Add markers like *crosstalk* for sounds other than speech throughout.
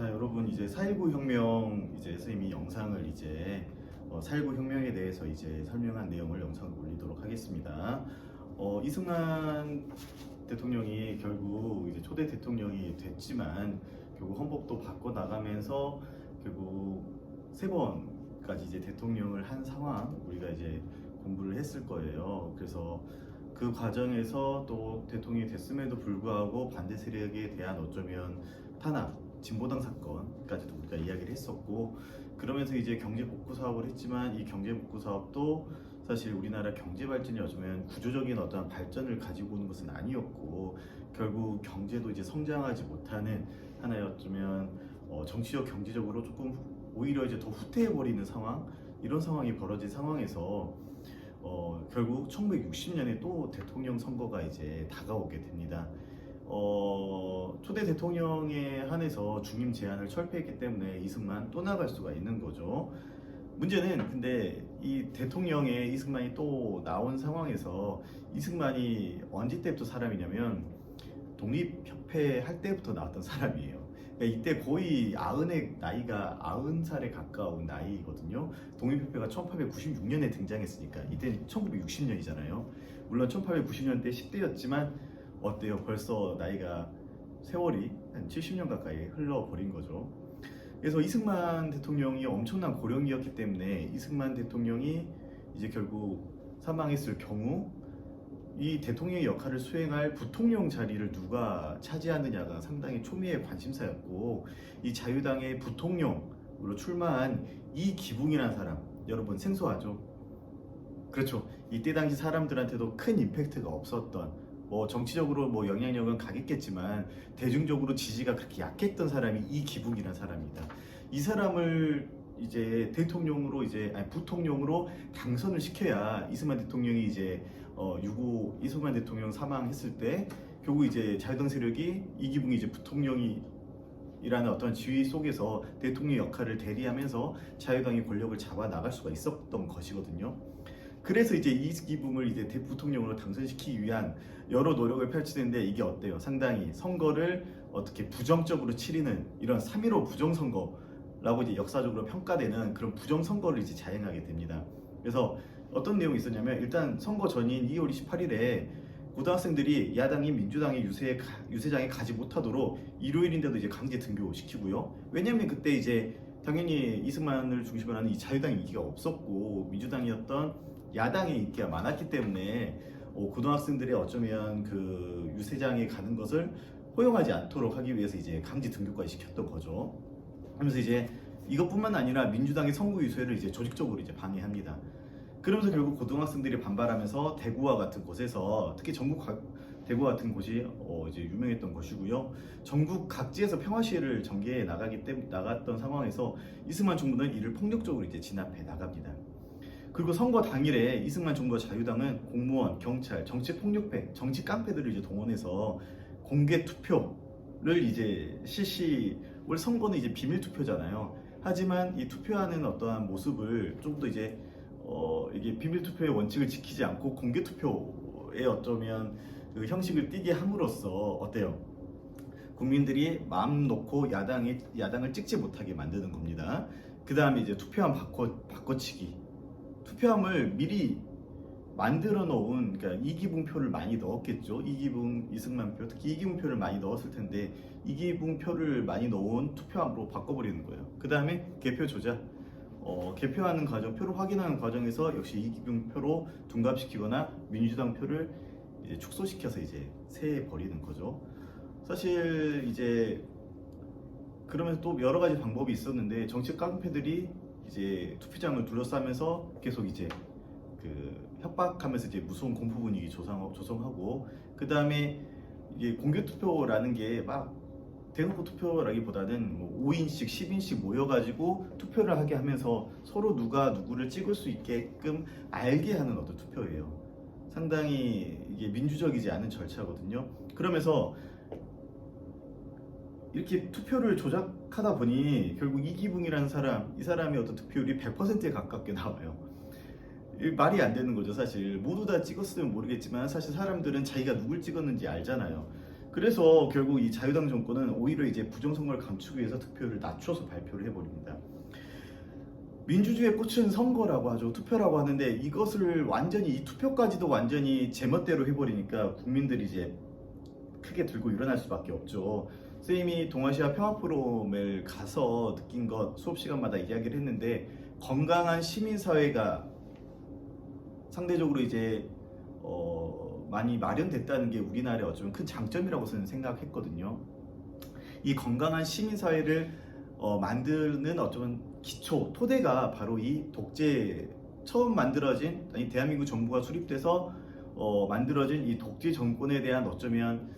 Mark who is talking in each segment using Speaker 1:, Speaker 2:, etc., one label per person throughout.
Speaker 1: 자 여러분 이제 4.19 혁명 이제 선생님이 영상을 이제 어, 4.19 혁명에 대해서 이제 설명한 내용을 영상을 올리도록 하겠습니다. 어, 이승만 대통령이 결국 이제 초대 대통령이 됐지만 결국 헌법도 바꿔 나가면서 결국 세 번까지 이제 대통령을 한 상황 우리가 이제 공부를 했을 거예요. 그래서 그 과정에서 또 대통령이 됐음에도 불구하고 반대 세력에 대한 어쩌면 탄압, 진보당 사건까지도 우리가 이야기를 했었고 그러면서 이제 경제 복구 사업을 했지만 이 경제 복구 사업도 사실 우리나라 경제 발전이 어쩌면 구조적인 어떤 발전을 가지고 오는 것은 아니었고 결국 경제도 이제 성장하지 못하는 하나의 어쩌면 어, 정치적 경제적으로 조금 오히려 이제 더 후퇴해 버리는 상황 이런 상황이 벌어진 상황에서 어, 결국 1960년에 또 대통령 선거가 이제 다가오게 됩니다. 어, 초대 대통령에 한해서 중임 제안을 철폐했기 때문에 이승만 또 나갈 수가 있는 거죠. 문제는 근데 이 대통령의 이승만이 또 나온 상황에서 이승만이 언제 때부터 사람이냐면 독립협회 할 때부터 나왔던 사람이에요. 그러니까 이때 거의 아흔의 나이가 아흔 살에 가까운 나이거든요. 독립협회가 1896년에 등장했으니까 이때는 1960년이잖아요. 물론 1890년대 10대였지만 어때요? 벌써 나이가 세월이 한 70년 가까이 흘러버린 거죠. 그래서 이승만 대통령이 엄청난 고령이었기 때문에 이승만 대통령이 이제 결국 사망했을 경우 이 대통령의 역할을 수행할 부통령 자리를 누가 차지하느냐가 상당히 초미의 관심사였고 이 자유당의 부통령으로 출마한 이기붕이라는 사람 여러분 생소하죠? 그렇죠. 이때 당시 사람들한테도 큰 임팩트가 없었던 뭐 정치적으로 뭐 영향력은 가겠겠지만 대중적으로 지지가 그렇게 약했던 사람이 이 기붕이라는 사람입니다. 이 사람을 이제 대통령으로 이제 아니 부통령으로 당선을 시켜야 이승만 대통령이 이제 어 유고 이승만 대통령 사망했을 때 결국 이제 자유당 세력이 이기붕이 이제 부통령이 이라는 어떤 지위 속에서 대통령 역할을 대리하면서 자유당이 권력을 잡아 나갈 수가 있었던 것이거든요. 그래서 이제 이기붕을 이제 대부통령으로 당선시키기 위한 여러 노력을 펼치는데 이게 어때요? 상당히 선거를 어떻게 부정적으로 치르는 이런 3.15 부정선거라고 이제 역사적으로 평가되는 그런 부정선거를 이제 자행하게 됩니다. 그래서 어떤 내용이 있었냐면 일단 선거 전인 2월 28일에 고등학생들이 야당인 민주당의 유세 유세장에 가지 못하도록 일요일인데도 이제 강제 등교시키고요. 왜냐하면 그때 이제 당연히 이승만을 중심으로 하는 이 자유당 인기가 없었고 민주당이었던 야당의 인기가 많았기 때문에 어, 고등학생들이 어쩌면 그 유세장에 가는 것을 허용하지 않도록 하기 위해서 이제 강제 등교까지 시켰던 거죠. 하면서 이제 이것뿐만 아니라 민주당의 선거 유세를 이제 조직적으로 이제 방해합니다. 그러면서 결국 고등학생들이 반발하면서 대구와 같은 곳에서 특히 전국 각 대구와 같은 곳이 어 이제 유명했던 것이고요. 전국 각지에서 평화 시위를 전개해 나가기 때문에 나갔던 상황에서 이승만 정부는 이를 폭력적으로 이제 진압해 나갑니다. 그리고 선거 당일에 이승만 정부와 자유당은 공무원, 경찰, 정치 폭력배, 정치 깡패들을 이제 동원해서 공개 투표를 이제 실시. 원래 선거는 이제 비밀 투표잖아요. 하지만 이 투표하는 어떠한 모습을 좀 더 이제 어 이게 비밀 투표의 원칙을 지키지 않고 공개 투표에 어쩌면 그 형식을 띠게 함으로써 어때요? 국민들이 마음 놓고 야당이 야당을 찍지 못하게 만드는 겁니다. 그 다음에 이제 투표함 바꿔 바꿔치기. 투표함을 미리 만들어 놓은 그러니까 이기붕표를 많이 넣었겠죠. 이기붕, 이승만표, 특히 이기붕표를 많이 넣었을 텐데 이기붕표를 많이 넣은 투표함으로 바꿔버리는 거예요. 그 다음에 개표 조작. 어, 개표하는 과정, 표를 확인하는 과정에서 역시 이기붕표로 둔갑시키거나 민주당 표를 이제 축소시켜서 이제 세해 버리는 거죠. 사실 이제 그러면서 또 여러 가지 방법이 있었는데 정치 깡패들이 이제 투표장을 둘러싸면서 계속 이제 그 협박하면서 이제 무서운 공포 분위기 조성, 조성하고 그 다음에 이게 공개 투표라는 게 막 대놓고 투표라기보다는 뭐 5인씩 10인씩 모여가지고 투표를 하게 하면서 서로 누가 누구를 찍을 수 있게끔 알게 하는 어떤 투표예요. 상당히 이게 민주적이지 않은 절차거든요. 그러면서 이렇게 투표를 조작하다 보니 결국 이기붕이라는 사람, 이 사람의 어떤 득표율이 100%에 가깝게 나와요. 이 말이 안 되는 거죠, 사실. 모두 다 찍었으면 모르겠지만 사실 사람들은 자기가 누굴 찍었는지 알잖아요. 그래서 결국 이 자유당 정권은 오히려 이제 부정선거를 감추기 위해서 득표율을 낮춰서 발표를 해버립니다. 민주주의의 꽃은 선거라고 하죠. 투표라고 하는데 이것을 완전히 이 투표까지도 완전히 제멋대로 해버리니까 국민들이 이제 크게 들고 일어날 수밖에 없죠. 선생님이 동아시아 평화포럼을 가서 느낀 것 수업 시간마다 이야기를 했는데 건강한 시민사회가 상대적으로 이제 어, 많이 마련됐다는 게 우리나라의 어쩌면 큰 장점이라고 저는 생각했거든요. 이 건강한 시민사회를 어, 만드는 어쩌면 기초, 토대가 바로 이 독재 처음 만들어진 아니 대한민국 정부가 수립돼서 어, 만들어진 이 독재 정권에 대한 어쩌면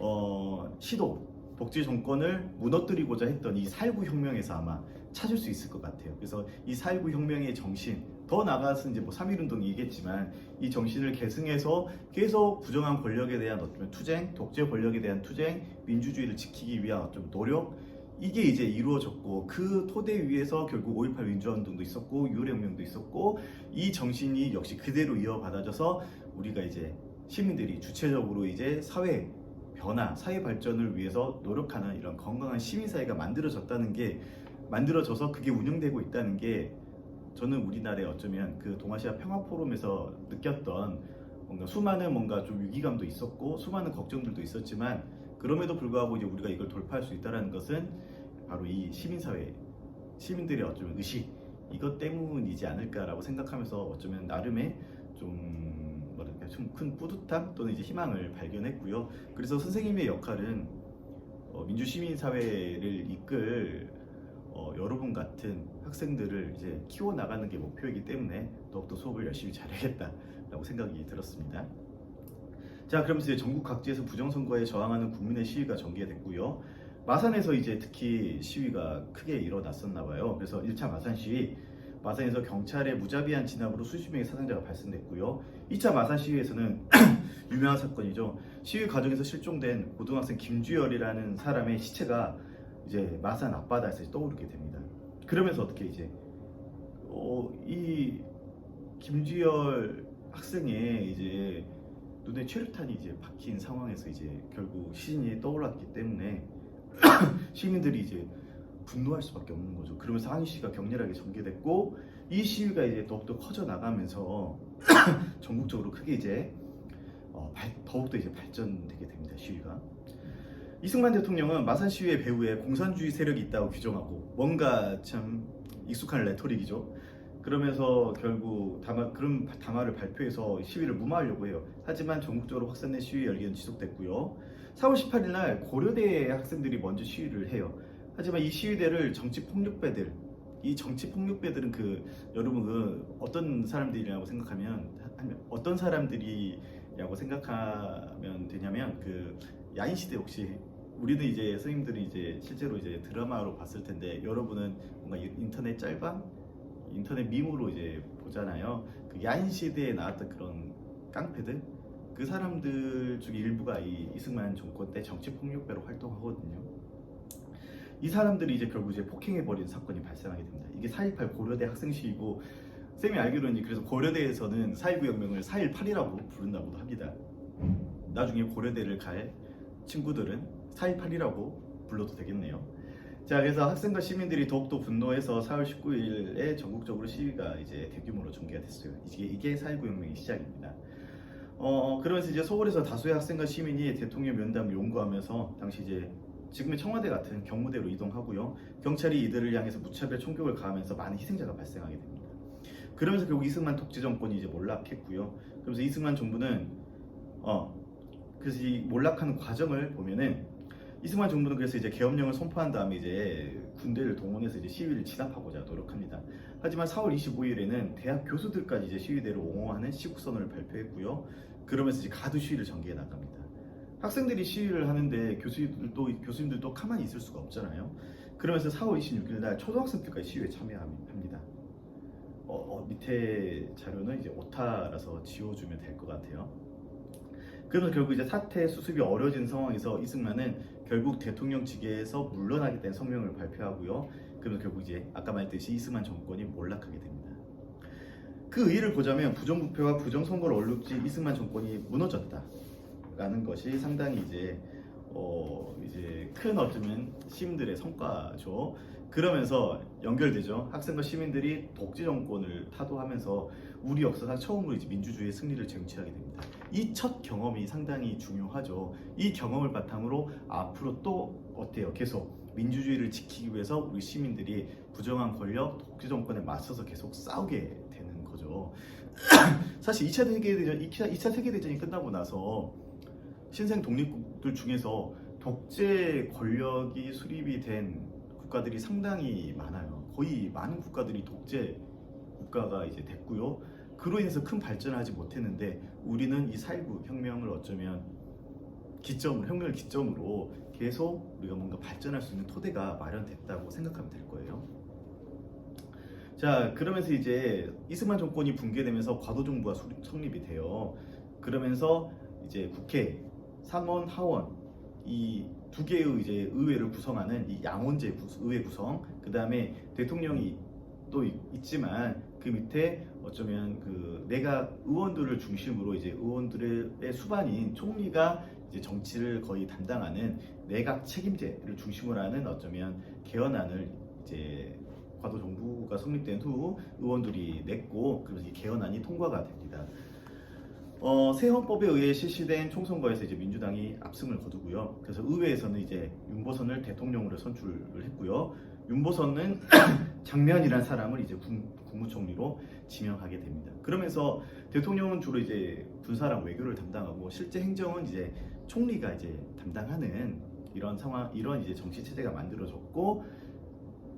Speaker 1: 어, 시도, 독재 정권을 무너뜨리고자 했던 이 살구 혁명에서 아마 찾을 수 있을 것 같아요. 그래서 이 살구 혁명의 정신, 더 나아가서 이제 뭐 3.1운동 이겠지만 이 정신을 계승해서 계속 부정한 권력에 대한 어쩌면 투쟁, 독재 권력에 대한 투쟁, 민주주의를 지키기 위한 어쩌면 노력, 이게 이제 이루어졌고 그 토대 위에서 결국 5.18 민주화운동도 있었고 6.25혁명도 있었고 이 정신이 역시 그대로 이어받아져서 우리가 이제 시민들이 주체적으로 이제 사회 변화, 사회 발전을 위해서 노력하는 이런 건강한 시민사회가 만들어졌다는 게 만들어져서 그게 운영되고 있다는 게 저는 우리나라에 어쩌면 그 동아시아 평화 포럼에서 느꼈던 뭔가 수많은 뭔가 좀 위기감도 있었고 수많은 걱정들도 있었지만 그럼에도 불구하고 이제 우리가 이걸 돌파할 수 있다는 것은 바로 이 시민사회 시민들의 어쩌면 의식 이것 때문이지 않을까라고 생각하면서 어쩌면 나름의 좀 좀 큰 뿌듯함 또는 이제 희망을 발견했고요. 그래서 선생님의 역할은 어, 민주 시민 사회를 이끌 어, 여러분 같은 학생들을 이제 키워 나가는 게 목표이기 때문에 더욱더 수업을 열심히 잘해야겠다라고 생각이 들었습니다. 자, 그러면서 이제 전국 각지에서 부정선거에 저항하는 국민의 시위가 전개됐고요. 마산에서 이제 특히 시위가 크게 일어났었나 봐요. 그래서 1차 마산 시위, 마산에서 경찰의 무자비한 진압으로 수십 명의 사상자가 발생됐고요. 2차 마산 시위에서는 *clears throat* 유명한 사건이죠. 시위 과정에서 실종된 고등학생 김주열이라는 사람의 시체가 이제 마산 앞바다에서 떠오르게 됩니다. 그러면서 어떻게 이제 어, 이 김주열 학생의 이제 눈에 최루탄이 이제 박힌 상황에서 이제 결국 시신이 떠올랐기 때문에 *clears throat* 시민들이 이제 분노할 수밖에 없는 거죠. 그러면서 항의 시위가 격렬하게 전개됐고 이 시위가 이제 더욱더 커져 나가면서 *coughs* 전국적으로 크게 이제 어, 발- 더욱더 이제 발전되게 됩니다. 시위가. 이승만 대통령은 마산 시위의 배후에 공산주의 세력이 있다고 규정하고 뭔가 참 익숙한 레토릭이죠. 그러면서 결국 담화, 그런 담화를 발표해서 시위를 무마하려고 해요. 하지만 전국적으로 확산된 시위 열기는 지속됐고요. 4월 18일 날 고려대 학생들이 먼저 시위를 해요. 하지만 이 시위대를 정치 폭력배들, 이 정치 폭력배들은 그 여러분 그 어떤 사람들이라고 생각하면 하면 어떤 사람들이라고 생각하면 되냐면 그 야인 시대 혹시 우리는 이제 선생님들이 이제 실제로 이제 드라마로 봤을 텐데 여러분은 뭔가 이- 인터넷 짤방, 인터넷 밈으로 이제 보잖아요. 그 야인 시대에 나왔던 그런 깡패들 그 사람들 중에 일부가 이 이승만 정권 때 정치 폭력배로 활동하거든요. 이 사람들이 이제 결국 이제 폭행해 버린 사건이 발생하게 됩니다. 이게 4.18 고려대 학생 시위고 쌤이 알기로는 그래서 고려대에서는 4.19 혁명을 4.18이라고 부른다고도 합니다. 나중에 고려대를 갈 친구들은 4.18이라고 불러도 되겠네요. 자, 그래서 학생과 시민들이 더욱더 분노해서 4월 19일에 전국적으로 시위가 이제 대규모로 전개가 됐어요. 이게, 이게 4.19 혁명의 시작입니다. 어, 그러면서 이제 서울에서 다수의 학생과 시민이 대통령 면담을 요구하면서 당시 이제 지금의 청와대 같은 경무대로 이동하고요. 경찰이 이들을 향해서 무차별 총격을 가하면서 많은 희생자가 발생하게 됩니다. 그러면서 결국 이승만 독재 정권이 이제 몰락했고요. 그러면서 이승만 정부는 어 그래서 이 몰락하는 과정을 보면은 이승만 정부는 그래서 이제 계엄령을 선포한 다음에 이제 군대를 동원해서 이제 시위를 진압하고자 노력합니다. 하지만 4월 25일에는 대학 교수들까지 이제 시위대를 옹호하는 시국선언을 발표했고요. 그러면서 이제 가두 시위를 전개해 나갑니다. 학생들이 시위를 하는데 교수들도 교수님들도 가만히 있을 수가 없잖아요. 그러면서 4월 26일 날 초등학생들까지 시위에 참여합니다. 어, 어, 밑에 자료는 이제 오타라서 지워주면 될 것 같아요. 그러면서 결국 이제 사태 수습이 어려진 상황에서 이승만은 결국 대통령 직위에서 물러나겠다는 성명을 발표하고요. 그러면서 결국 이제 아까 말했듯이 이승만 정권이 몰락하게 됩니다. 그 의의를 보자면 부정부패와 부정선거를 얼룩지 이승만 정권이 무너졌다 라는 것이 상당히 이제 어 이제 큰 어쩌면 시민들의 성과죠. 그러면서 연결되죠. 학생과 시민들이 독재 정권을 타도하면서 우리 역사상 처음으로 이제 민주주의의 승리를 쟁취하게 됩니다. 이 첫 경험이 상당히 중요하죠. 이 경험을 바탕으로 앞으로 또 어때요? 계속 민주주의를 지키기 위해서 우리 시민들이 부정한 권력, 독재 정권에 맞서서 계속 싸우게 되는 거죠. *clears throat* 사실 2차 세계대전, 2차, 2차 세계대전이 끝나고 나서 신생 독립국들 중에서 독재 권력이 수립이 된 국가들이 상당히 많아요. 거의 많은 국가들이 독재 국가가 이제 됐고요. 그로 인해서 큰 발전을 하지 못했는데 우리는 이 사일구 혁명을 어쩌면 기점으로 혁명을 기점으로 계속 우리가 뭔가 발전할 수 있는 토대가 마련됐다고 생각하면 될 거예요. 자 그러면서 이제 이스만 정권이 붕괴되면서 과도 정부가 수립- 성립이 돼요. 그러면서 이제 국회, 상원, 하원 이 두 개의 이제 의회를 구성하는 이 양원제 구- 의회 구성, 그 다음에 대통령이 또 있- 있지만 그 밑에 어쩌면 그 내각 의원들을 중심으로 이제 의원들의 수반인 총리가 이제 정치를 거의 담당하는 내각 책임제를 중심으로 하는 어쩌면 개헌안을 이제 과도 정부가 성립된 후 의원들이 냈고 그래서 이 개헌안이 통과가 됩니다. 어, 새 헌법에 의해 실시된 총선거에서 이제 민주당이 압승을 거두고요. 그래서 의회에서는 이제 윤보선을 대통령으로 선출을 했고요. 윤보선은 *clears throat* 장면이란 사람을 이제 국, 국무총리로 지명하게 됩니다. 그러면서 대통령은 주로 이제 군사랑 외교를 담당하고 실제 행정은 이제 총리가 이제 담당하는 이런 상황, 이런 이제 정치 체제가 만들어졌고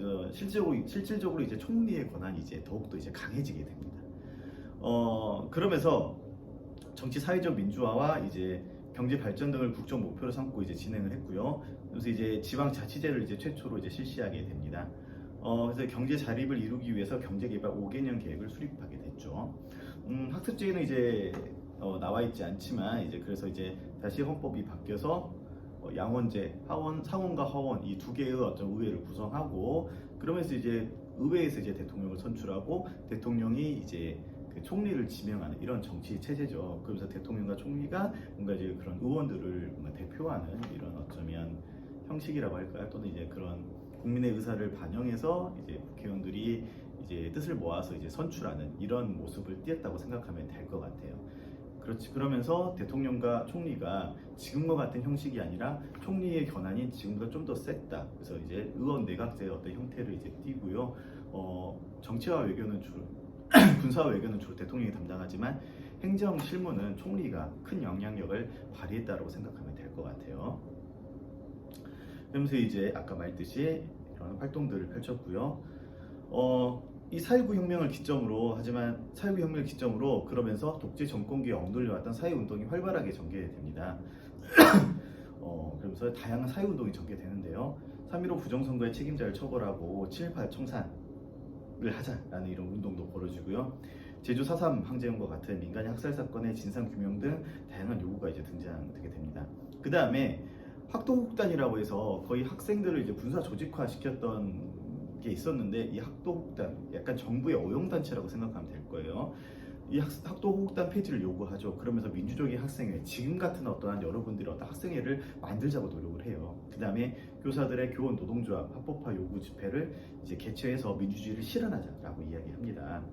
Speaker 1: 어, 실질적으로 실질적으로 이제 총리의 권한이 이제 더욱더 이제 강해지게 됩니다. 어 그러면서 정치 사회적 민주화와 이제 경제 발전 등을 국정 목표로 삼고 이제 진행을 했고요. 그래서 이제 지방 자치제를 이제 최초로 이제 실시하게 됩니다. 어, 그래서 경제 자립을 이루기 위해서 경제 개발 5개년 계획을 수립하게 됐죠. 음, 학습지에는 이제 어, 나와 있지 않지만 이제 그래서 이제 다시 헌법이 바뀌어서 어, 양원제, 하원, 상원과 하원 이 두 개의 어떤 의회를 구성하고 그러면서 이제 의회에서 이제 대통령을 선출하고 대통령이 이제 그 총리를 지명하는 이런 정치 체제죠. 그러면서 대통령과 총리가 뭔가 이제 그런 의원들을 뭔가 대표하는 이런 어쩌면 형식이라고 할까요? 또는 이제 그런 국민의 의사를 반영해서 이제 국회의원들이 이제 뜻을 모아서 이제 선출하는 이런 모습을 띄었다고 생각하면 될 것 같아요. 그렇지 그러면서 대통령과 총리가 지금과 같은 형식이 아니라 총리의 권한이 지금보다 좀 더 셌다. 그래서 이제 의원 내각제의 어떤 형태를 이제 띄고요. 어, 정치와 외교는 주로 *clears throat* 군사와 외교는 주로 대통령이 담당하지만 행정 실무는 총리가 큰 영향력을 발휘했다고 생각하면 될 것 같아요. 그러면서 이제 아까 말했듯이 이런 활동들을 펼쳤고요. 어, 이4.19 혁명을 기점으로 하지만 4.19 혁명을 기점으로 그러면서 독재 정권기에 엉돌려왔던 사회운동이 활발하게 전개됩니다. *clears throat* 어, 그러면서 다양한 사회운동이 전개되는데요. 3.15 부정선거의 책임자를 처벌하고 7.18 청산 을 하자라는 이런 운동도 벌어지고요. 제주 4.3 항쟁과 같은 민간인 학살 사건의 진상 규명 등 다양한 요구가 이제 등장되게 됩니다. 그 다음에 학도국단이라고 해서 거의 학생들을 이제 군사 조직화 시켰던 게 있었는데 이 학도국단 약간 정부의 오용단체라고 생각하면 될 거예요. 이 학, 학도국단 폐지를 요구하죠. 그러면서 민주적인 학생회, 지금 같은 어떠한 여러분들이 어떤 학생회를 만들자고 노력을 해요. 그 다음에 교사들의 교원 노동조합 합법화 요구 집회를 이제 개최해서 민주주의를 실현하자라고 이야기합니다.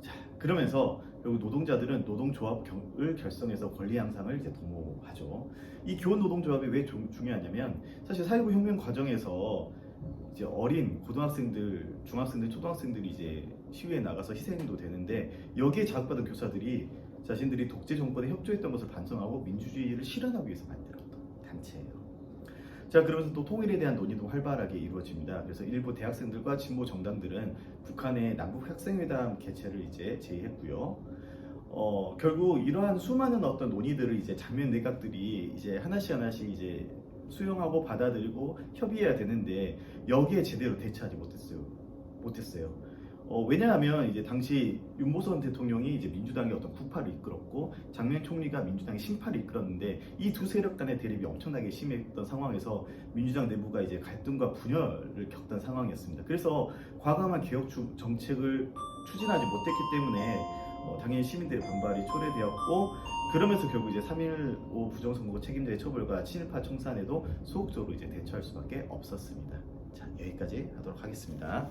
Speaker 1: 자, 그러면서 결국 노동자들은 노동조합을 결성해서 권리 향상을 이제 도모하죠. 이 교원 노동조합이 왜 중, 중요하냐면 사실 4.19 혁명 과정에서 이제 어린 고등학생들, 중학생들, 초등학생들이 이제 시위에 나가서 희생도 되는데 여기에 자극받은 교사들이 자신들이 독재 정권에 협조했던 것을 반성하고 민주주의를 실현하기 위해서 만들었던 단체예요. 자 그러면서 또 통일에 대한 논의도 활발하게 이루어집니다. 그래서 일부 대학생들과 진보 정당들은 북한의 남북 학생회담 개최를 이제 제의했고요. 어 결국 이러한 수많은 어떤 논의들을 이제 장면 내각들이 이제 하나씩 하나씩 이제 수용하고 받아들이고 협의해야 되는데 여기에 제대로 대처하지 못했어요. 못했어요. 어, 왜냐하면 이제 당시 윤보선 대통령이 이제 민주당의 어떤 국파를 이끌었고 장면 총리가 민주당의 신파를 이끌었는데 이 두 세력 간의 대립이 엄청나게 심했던 상황에서 민주당 내부가 이제 갈등과 분열을 겪던 상황이었습니다. 그래서 과감한 개혁 주- 정책을 추진하지 못했기 때문에 어, 당연히 시민들의 반발이 초래되었고 그러면서 결국 이제 3.15 부정선거 책임자의 처벌과 친일파 총산에도 소극적으로 이제 대처할 수밖에 없었습니다. 자, 여기까지 하도록 하겠습니다.